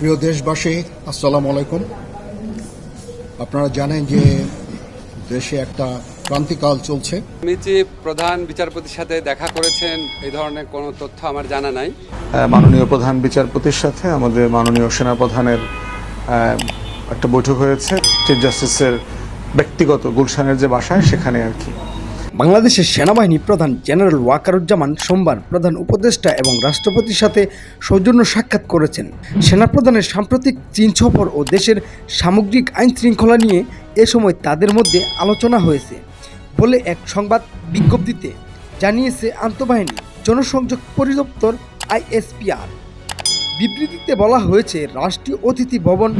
প্রিয় দেশবাসী আসসালামু আলাইকুম। আপনারা জানেন যে দেশে একটা ক্রান্তিকাল চলছে। আপনি যে প্রধান বিচারপতির সাথে দেখা করেছেন এই ধরনের কোনো তথ্য আমার জানা নাই। মাননীয় প্রধান বিচারপতির সাথে আমাদের মাননীয় সেনাপ্রধানের একটা বৈঠক হয়েছে। চিফ জাস্টিসের ব্যক্তিগত গুলশানের যে বাসায় সেখানে আর কি। বাংলাদেশের সেনাবাহিনী প্রধান জেনারেল ওয়াকারুজ্জামান সোমবার প্রধান উপদেষ্টা এবং রাষ্ট্রপতির সাথে সৌজন্য সাক্ষাৎ করেছেন। সেনাপ্রধানের সাম্প্রতিক চীন সফর ও দেশের সামগ্রিক আইন শৃঙ্খলা নিয়ে এ সময় তাদের মধ্যে আলোচনা হয়েছে বলে এক সংবাদ বিজ্ঞপ্তিতে জানিয়েছে আন্তঃবাহিনী, জনসংযোগ পরিদপ্তর আইএসপিআর। বিবৃতিতে বলা হয়েছে, রাষ্ট্রীয় অতিথি ভবন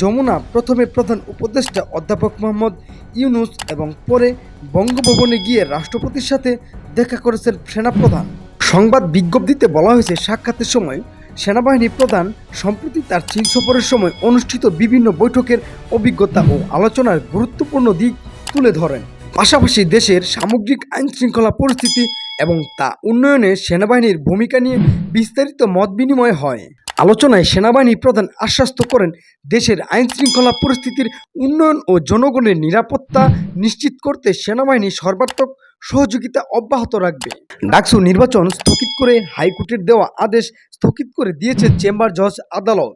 যমুনা প্রথমে প্রধান উপদেষ্টা অধ্যাপক মোহাম্মদ ইউনুস এবং পরে বঙ্গভবনে গিয়ে রাষ্ট্রপতির সাথে দেখা করেছেন সেনাপ্রধান। সংবাদ বিজ্ঞপ্তিতে বলা হয়েছে, সাক্ষাতের সময় সেনাবাহিনী প্রধান, সম্প্রতি তার চীন সফরের সময় অনুষ্ঠিত বিভিন্ন বৈঠকের অভিজ্ঞতা ও আলোচনার গুরুত্বপূর্ণ দিক তুলে ধরেন। পাশাপাশি দেশের সামগ্রিক আইন শৃঙ্খলা পরিস্থিতি এবং তা উন্নয়নে সেনাবাহিনীর ভূমিকা নিয়ে বিস্তারিত মত বিনিময় হয়। আলোচনায় সেনাবাহিনী প্রধান আশ্বস্ত করেন, দেশের আইন শৃঙ্খলা পরিস্থিতির উন্নয়ন ও জনগণের নিরাপত্তা নিশ্চিত করতে সেনাবাহিনী সর্বাত্মক সহযোগিতা অব্যাহত রাখবে। ডাকসু নির্বাচন স্থগিত করে হাইকোর্টের দেওয়া আদেশ স্থগিত করে দিয়েছে চেম্বার জজ আদালত।